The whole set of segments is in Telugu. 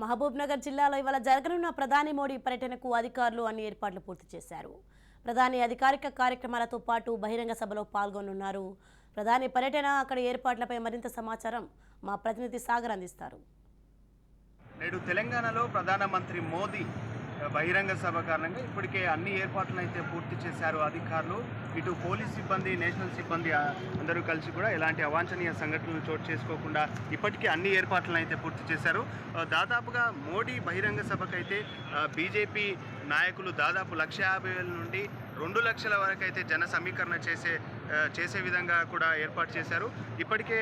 మహబూబ్ నగర్ జిల్లాలో ఇవాళ జరగనున్న ప్రధాని మోడీ పర్యటనకు అధికారులు అన్ని ఏర్పాట్లు పూర్తి చేశారు. ప్రధాని అధికారిక కార్యక్రమాలతో పాటు బహిరంగ సభలో పాల్గొనున్నారు. ప్రధాని పర్యటన అక్కడ ఏర్పాట్లపై మరింత సమాచారం మా ప్రతినిధి సాగర్ అందిస్తారు. నేడు తెలంగాణలో ప్రధానమంత్రి మోదీ బహిరంగ సభ కారణంగా ఇప్పటికే అన్ని ఏర్పాట్లను అయితే పూర్తి చేశారు అధికారులు. ఇటు పోలీస్ సిబ్బంది నేషనల్ సిబ్బంది అందరూ కలిసి కూడా ఎలాంటి అవాంఛనీయ సంఘటనలు చోటు చేసుకోకుండా ఇప్పటికే అన్ని ఏర్పాట్లను అయితే పూర్తి చేశారు. దాదాపుగా మోడీ బహిరంగ సభకైతే బీజేపీ నాయకులు దాదాపు లక్ష యాభై వేల నుండి రెండు లక్షల వరకు అయితే జన సమీకరణ చేసే చేసే విధంగా కూడా ఏర్పాటు చేశారు. ఇప్పటికే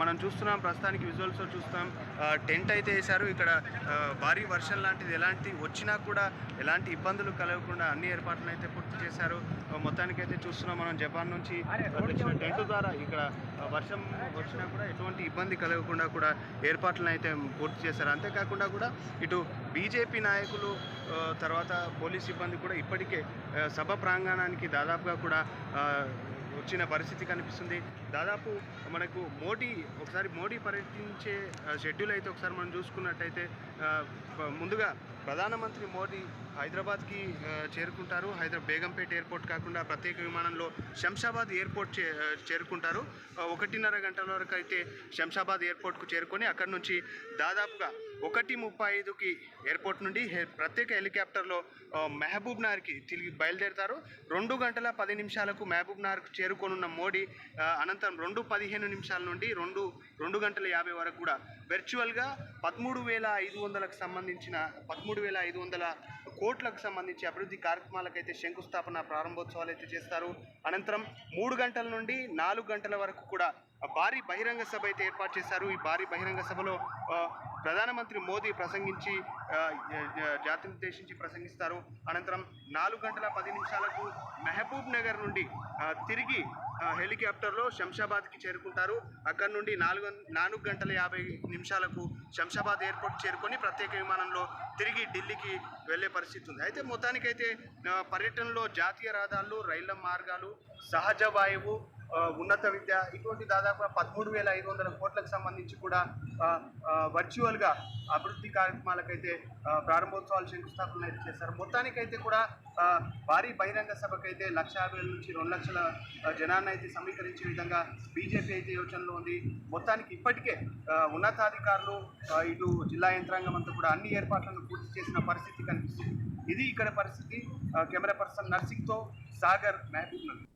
మనం చూస్తున్నాం ప్రస్తుతానికి విజువల్స్లో చూస్తాం ఆ, టెంట్ అయితే వేశారు. ఇక్కడ భారీ వర్షం లాంటిది ఎలాంటి వచ్చినా కూడా ఎలాంటి ఇబ్బందులు కలగకుండా అన్ని ఏర్పాట్లు అయితే పూర్తి చేశారు. మొత్తానికి అయితే చూస్తున్నాం మనం జపాన్ నుంచి. టెంట్ ద్వారా ఇక్కడ వర్షం వచ్చినా కూడా ఎటువంటి ఇబ్బంది కలగకుండా కూడా ఏర్పాట్లను అయితే పూర్తి చేశారు. అంతేకాకుండా కూడా ఇటు బీజేపీ నాయకులు తర్వాత పోలీస్ సిబ్బంది కూడా ఇప్పటికే సభ ప్రాంగణానికి దాదాపుగా కూడా ఆ, వచ్చిన పరిస్థితి కనిపిస్తుంది. దాదాపు మనకు మోడీ ఒకసారి మోడీ పర్యటించే షెడ్యూల్ అయితే ఒకసారి మనం చూసుకున్నట్టయితే ముందుగా ప్రధానమంత్రి మోడీ హైదరాబాద్కి చేరుకుంటారు. హైదరాబాద్ బేగంపేట ఎయిర్పోర్ట్ కాకుండా ప్రత్యేక విమానంలో శంషాబాద్ ఎయిర్పోర్ట్ చే చేరుకుంటారు. ఒకటిన్నర గంటల వరకు అయితే శంషాబాద్ ఎయిర్పోర్ట్కు చేరుకొని అక్కడ నుంచి దాదాపుగా ఒకటి ముప్పై ఐదుకి ఎయిర్పోర్ట్ నుండి ప్రత్యేక హెలికాప్టర్లో మహబూబ్ నగర్కి తిరిగి బయలుదేరుతారు. రెండు గంటల పది నిమిషాలకు మహబూబ్ నగర్కు చేరుకోనున్న మోడీ అనంత అనంతరం రెండు పదిహేను నిమిషాల నుండి రెండు రెండు గంటల యాభై వరకు కూడా వెర్చువల్గా పదమూడు వేల ఐదు వందలకు సంబంధించిన పదమూడు వేల ఐదు వందల కోట్లకు సంబంధించి అభివృద్ధి కార్యక్రమాలకైతే శంకుస్థాపన ప్రారంభోత్సవాలు అయితే చేస్తారు. అనంతరం మూడు గంటల నుండి నాలుగు గంటల వరకు కూడా భారీ బహిరంగ సభ అయితే ఏర్పాటు చేశారు. ఈ భారీ బహిరంగ సభలో ప్రధానమంత్రి మోదీ ప్రసంగించి జాతిని ఉద్దేశించి ప్రసంగిస్తారు. అనంతరం నాలుగు గంటల పది నిమిషాలకు మహబూబ్ నగర్ నుండి తిరిగి హెలికాప్టర్లో శంషాబాద్కి చేరుకుంటారు. అక్కడ నుండి నాలుగు నాలుగు గంటల యాభై నిమిషాలకు శంషాబాద్ ఎయిర్పోర్ట్ చేరుకొని ప్రత్యేక విమానంలో తిరిగి ఢిల్లీకి వెళ్ళే పరిస్థితి ఉంది. అయితే మొత్తానికైతే పర్యటనలో జాతీయ రహదారులు రైళ్ళ మార్గాలు సహజ వాయువు ఉన్నత విద్య ఇటువంటి దాదాపు పదమూడు వేల ఐదు వందల కోట్లకు సంబంధించి కూడా వర్చువల్గా అభివృద్ధి కార్యక్రమాలకైతే ప్రారంభోత్సవాలు శంకుస్థాపనలు అయితే చేశారు. మొత్తానికైతే కూడా భారీ బహిరంగ సభకైతే లక్ష యాభై నుంచి రెండు లక్షల జనాన్ని అయితే సమీకరించే విధంగా బీజేపీ అయితే యోచనలో ఉంది. మొత్తానికి ఇప్పటికే ఉన్నతాధికారులు ఇటు జిల్లా యంత్రాంగం అంతా కూడా అన్ని ఏర్పాట్లను పూర్తి చేసిన పరిస్థితి కనిపిస్తుంది. ఇది ఇక్కడ పరిస్థితి. కెమెరా పర్సన్ నర్సింగ్తో సాగర్ మహబూబ్ నగర్